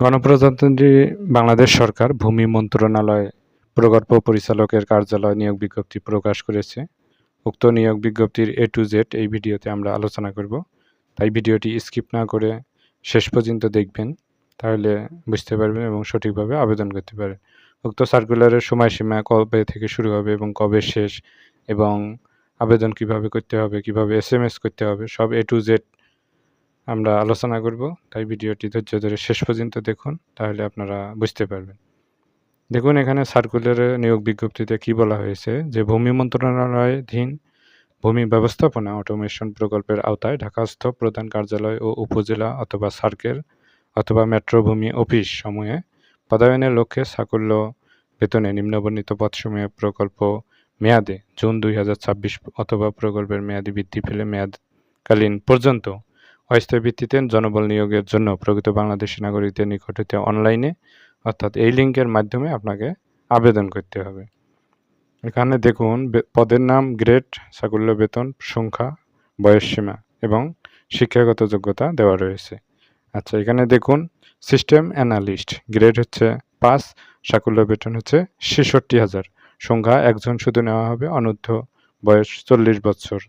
গণপ্রজাতন্ত্রী বাংলাদেশ সরকার ভূমি মন্ত্রণালয় প্রকল্প পরিচালকের কার্যালয় নিয়োগ বিজ্ঞপ্তি প্রকাশ করেছে। উক্ত নিয়োগ বিজ্ঞপ্তির এ টু জেড এই ভিডিওতে আমরা আলোচনা করব। তাই ভিডিওটি স্কিপ না করে শেষ পর্যন্ত দেখবেন, তাহলে বুঝতে পারবেন এবং সঠিকভাবে আবেদন করতে পারেন উক্ত সার্কুলারের সময়সীমা কবে থেকে শুরু হবে এবং কবে শেষ এবং আবেদন কীভাবে করতে হবে, কীভাবে এস করতে হবে, সব এ টু জেড আমরা আলোচনা করব। তাই ভিডিওটি ধৈর্য ধরে শেষ পর্যন্ত দেখুন, তাহলে আপনারা বুঝতে পারবেন। দেখুন, এখানে সার্কুলারে নিয়োগ বিজ্ঞপ্তিতে কি বলা হয়েছে যে, ভূমি মন্ত্রণালয়াধীন ভূমি ব্যবস্থাপনা অটোমেশন প্রকল্পের আওতায় ঢাকাস্থ প্রধান কার্যালয় ও উপজেলা অথবা সার্কেল অথবা মেট্রো ভূমি অফিস সমূহে পদায়নের লক্ষ্যে সাকুল্য বেতনে নিম্নবর্ণিত পদসমূহে প্রকল্প মেয়াদে জুন দুই হাজার ছাব্বিশ অথবা প্রকল্পের মেয়াদি বৃদ্ধি পেলে মেয়াদকালীন পর্যন্ত অস্থায়ী ভিত্তিতে জনবল নিয়োগের জন্য প্রকৃত বাংলাদেশি নাগরিকদের নিকট হতে অনলাইনে অর্থাৎ এই লিঙ্কের মাধ্যমে আপনাকে আবেদন করতে হবে। এখানে দেখুন পদের নাম গ্রেড সাকুল্য বেতন, সংখ্যা বয়সসীমা এবং শিক্ষাগত যোগ্যতা দেওয়া রয়েছে। আচ্ছা এখানে দেখুন সিস্টেম অ্যানালিস্ট গ্রেড হচ্ছে পাঁচ সাকুল্য বেতন হচ্ছে ছেষট্টি হাজার। সংখ্যা একজন শুধু নেওয়া হবে অনূর্ধ্ব বয়স চল্লিশ বছর।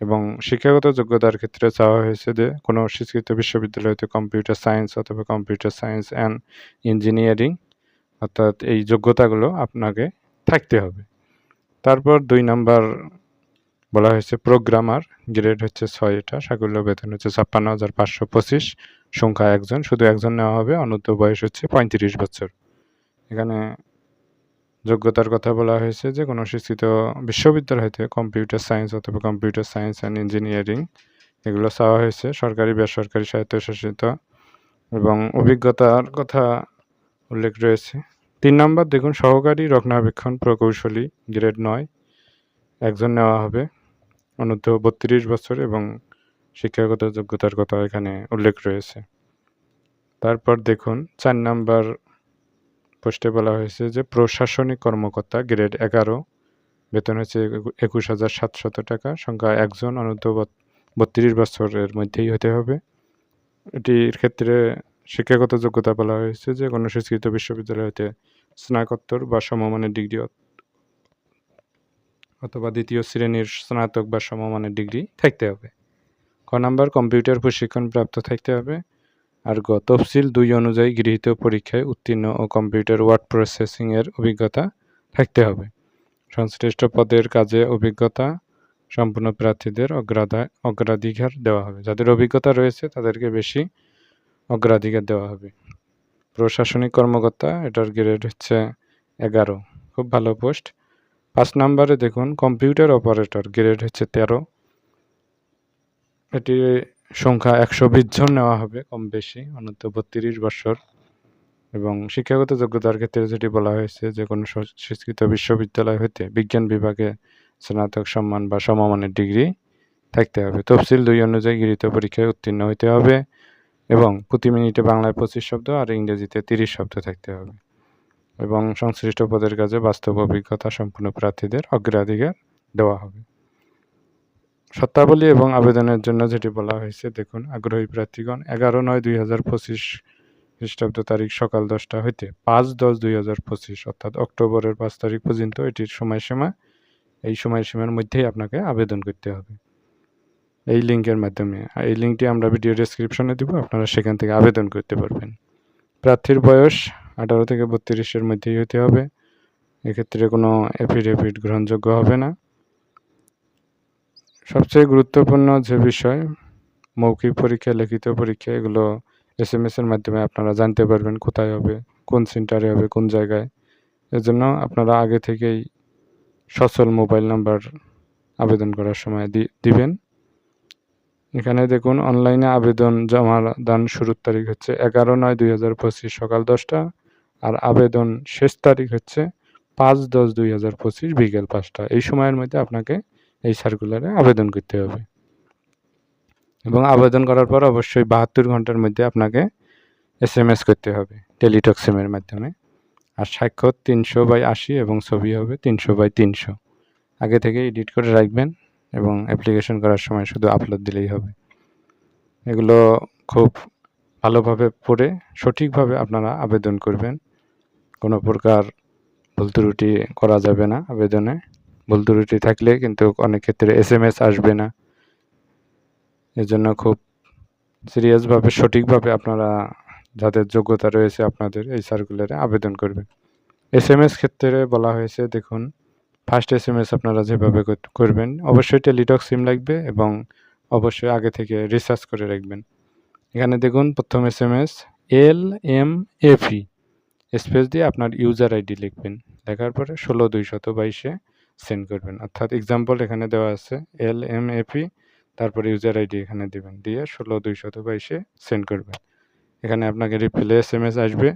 এবং শিক্ষাগত যোগ্যতার ক্ষেত্রে চাওয়া হয়েছে যে কোনো স্বীকৃত বিশ্ববিদ্যালয়তে কম্পিউটার সায়েন্স অথবা কম্পিউটার সায়েন্স অ্যান্ড ইঞ্জিনিয়ারিং, অর্থাৎ এই যোগ্যতাগুলো আপনাকে থাকতে হবে। তারপর দুই নাম্বার বলা হয়েছে প্রোগ্রামার, গ্রেড হচ্ছে ছয় এটা, সাকুল্য বেতন হচ্ছে ছাপ্পান্ন হাজার পাঁচশো পঁচিশ, সংখ্যা একজন, শুধু একজন নেওয়া হবে, অনূর্ধ্ব বয়স হচ্ছে পঁয়ত্রিশ বছর। এখানে যোগ্যতার কথা বলা হয়েছে যে কোনো শিক্ষিত বিশ্ববিদ্যালয় হতে কম্পিউটার সায়েন্স অথবা কম্পিউটার সায়েন্স অ্যান্ড ইঞ্জিনিয়ারিং এগুলো চাওয়া হয়েছে। সরকারি, বেসরকারি স্বায়ত্তশাসিত এবং অভিজ্ঞতার কথা উল্লেখ রয়েছে। তিন নম্বর, দেখুন, সহকারী রক্ষণাবেক্ষণ প্রকৌশলী গ্রেড নয়। একজন নেওয়া হবে। অনূর্ধ্ব বত্রিশ বছর এবং শিক্ষাগত যোগ্যতার কথা এখানে উল্লেখ রয়েছে। তারপর দেখুন, চার নাম্বার পোস্টে বলা হয়েছে যে প্রশাসনিক কর্মকর্তা গ্রেড এগারো, বেতন হচ্ছে একুশ হাজার সাতশত টাকা, সংখ্যা একজন অনূর্ধ্ব বত্রিশ বছরের মধ্যেই হতে হবে। এটির ক্ষেত্রে শিক্ষাগত যোগ্যতা বলা হয়েছে যে কোনো স্বীকৃত বিশ্ববিদ্যালয় হতে স্নাতকোত্তর বা সমমানের ডিগ্রি অথবা দ্বিতীয় শ্রেণির স্নাতক বা সমমানের ডিগ্রি থাকতে হবে। ক নাম্বার, কম্পিউটার প্রশিক্ষণ প্রাপ্ত থাকতে হবে। আর গ তফসিল দুই অনুযায়ী গৃহীত পরীক্ষায় উত্তীর্ণ ও কম্পিউটার ওয়ার্ড প্রসেসিংয়ের অভিজ্ঞতা থাকতে হবে। সংশ্লিষ্ট পদের কাজে অভিজ্ঞতা সম্পূর্ণ প্রার্থীদের অগ্রাধা, অগ্রাধিকার দেওয়া হবে। যাদের অভিজ্ঞতা রয়েছে তাদেরকে বেশি অগ্রাধিকার দেওয়া হবে। প্রশাসনিক কর্মকর্তা, এটার গ্রেড হচ্ছে এগারো। খুব ভালো পোস্ট। পাঁচ নাম্বারে দেখুন, কম্পিউটার অপারেটর, গ্রেড হচ্ছে তেরো। এটি সংখ্যা একশো বিশ জন নেওয়া হবে কম বেশি অনূর্ধ্ব বত্রিশ বছর। এবং শিক্ষাগত যোগ্যতার ক্ষেত্রে যেটি বলা হয়েছে যে, কোনো স্বীকৃত বিশ্ববিদ্যালয় হতে বিজ্ঞান বিভাগে স্নাতক সম্মান বা সমমানের ডিগ্রি থাকতে হবে। তফসিল দুই অনুযায়ী গৃহীত পরীক্ষায় উত্তীর্ণ হতে হবে এবং প্রতি মিনিটে বাংলায় পঁচিশ শব্দ আর ইংরেজিতে তিরিশ শব্দ থাকতে হবে। এবং সংশ্লিষ্ট পদের কাজে বাস্তব অভিজ্ঞতা সম্পূর্ণ প্রার্থীদের অগ্রাধিকার দেওয়া হবে। শর্তাবলী এবং আবেদনের জন্য যেটি বলা হয়েছে, দেখুন, আগ্রহী প্রার্থীগণ, এগারো নয় দুই হাজার পঁচিশ খ্রিস্টাব্দ তারিখ সকাল দশটা হইতে পাঁচ দশ দুই হাজার পঁচিশ, অর্থাৎ অক্টোবরের পাঁচ তারিখ পর্যন্ত এটির সময়সীমা, এই সময়সীমার মধ্যেই আপনাকে আবেদন করতে হবে। এই লিঙ্কের মাধ্যমে, এই লিঙ্কটি আমরা ভিডিও ডিসক্রিপশনে দিব, আপনারা সেখান থেকে আবেদন করতে পারবেন। প্রার্থীর বয়স আঠারো থেকে বত্রিশের মধ্যেই হতে হবে, এক্ষেত্রে কোনো এফিডেভিট গ্রহণযোগ্য হবে না। সবচেয়ে গুরুত্বপূর্ণ যে বিষয়, মৌখিক পরীক্ষা, লিখিত পরীক্ষা, এগুলো এস এম এসের মাধ্যমে আপনারা জানতে পারবেন কোথায় হবে, কোন সেন্টারে হবে, কোন জায়গায়। এজন্য আপনারা আগে থেকেই সচল মোবাইল নাম্বার আবেদন করার সময় দিবেন। এখানে দেখুন অনলাইনে আবেদন জমা দান শুরুর তারিখ হচ্ছে এগারো নয় দুই হাজার পঁচিশ সকাল দশটা আর আবেদন শেষ তারিখ হচ্ছে পাঁচ দশ দুই হাজার পঁচিশ বিকেল পাঁচটা। এই সময়ের মধ্যে আপনাকে এই সার্কুলারে আবেদন করতে হবে। এবং আবেদন করার পর অবশ্যই বাহাত্তর ঘণ্টার মধ্যে আপনাকে এস এম এস করতে হবে টেলিটক্সিমের মাধ্যমে। আর স্বাক্ষর তিনশো বাই আশি এবং ছবি হবে তিনশো বাই তিনশো। আগে থেকে এডিট করে রাখবেন এবং অ্যাপ্লিকেশন করার সময় শুধু আপলোড দিলেই হবে। এগুলো খুব ভালোভাবে পড়ে সঠিকভাবে আপনারা আবেদন করবেন। কোনো প্রকার ভুল ত্রুটি করা যাবে না আবেদনে। ভুল ত্রুটি থাকলে কিন্তু অনেক ক্ষেত্রে এস এম এস আসবে না। এজন্য খুব সিরিয়াসভাবে সঠিকভাবে আপনারা যাদের যোগ্যতা রয়েছে আপনাদের এই সার্কুলারে আবেদন করবেন। এস এম এস ক্ষেত্রে বলা হয়েছে, দেখুন ফার্স্ট এস এম এস আপনারা যেভাবে করবেন, অবশ্যই টেলিটক সিম লাগবে এবং অবশ্যই আগে থেকে রিসার্চ করে রাখবেন। এখানে দেখুন, প্রথম S M S L M এফি space দিয়ে আপনার ইউজার আইডি লিখবেন। লেখার পরে ষোলো, দুইশত বাইশে সেন্ড করবেন। অর্থাৎ এক্সাম্পল এখানে দেওয়া আছে এল এম এফি তারপরে ইউজার আইডি এখানে দেবেন। দিয়ে ষোলো দুইশত বাইশে সেন্ড করবেন। এখানে আপনাকে রিপ্লে এস এম এস আসবে।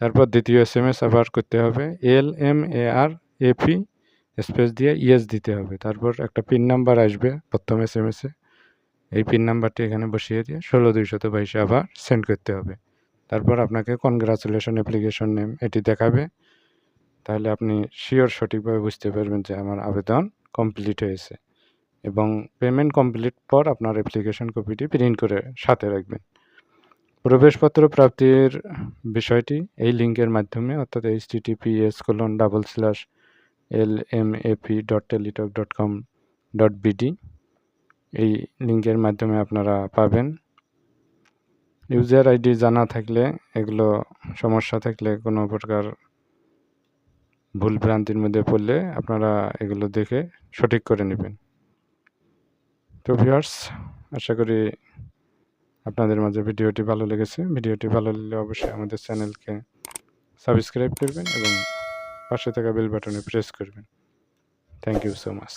তারপর দ্বিতীয় এস এম এস আবার করতে হবে। L M A R AP space দিয়ে ইএস দিতে হবে। তারপর একটা পিন নাম্বার আসবে প্রথম এস এম এসে এই পিন নাম্বারটি এখানে বসিয়ে দিয়ে ষোলো দুইশত বাইশে আবার সেন্ড করতে হবে। তারপর আপনাকে কনগ্রাচুলেশন অ্যাপ্লিকেশন নেম এটি দেখাবে। তাহলে আপনি শিওর সঠিকভাবে বুঝতে পারবেন যে আমার আবেদন কমপ্লিট হয়েছে এবং পেমেন্ট কমপ্লিট পর আপনার অ্যাপ্লিকেশন কপিটি প্রিন্ট করে সাথে রাখবেন। প্রবেশপত্র প্রাপ্তির বিষয়টি এই লিঙ্কের মাধ্যমে অর্থাৎ H TTPS colon double slash L M AP dot Teletalk dot com dot BD এই লিঙ্কের মাধ্যমে আপনারা পাবেন। ইউজার আইডি জানা থাকলে, এগুলো সমস্যা থাকলে কোনো প্রকার ভুল ভ্রান্তির মধ্যে পড়লে আপনারা এগুলো দেখে সঠিক করে নেবেন। তো ভিউয়ার্স, আশা করি আপনাদের মাঝে ভিডিওটি ভালো লেগেছে। ভিডিওটি ভালো লাগলে অবশ্যই আমাদের চ্যানেলকে সাবস্ক্রাইব করবেন এবং পাশে থাকা বেল বাটনে প্রেস করবেন। Thank you so much.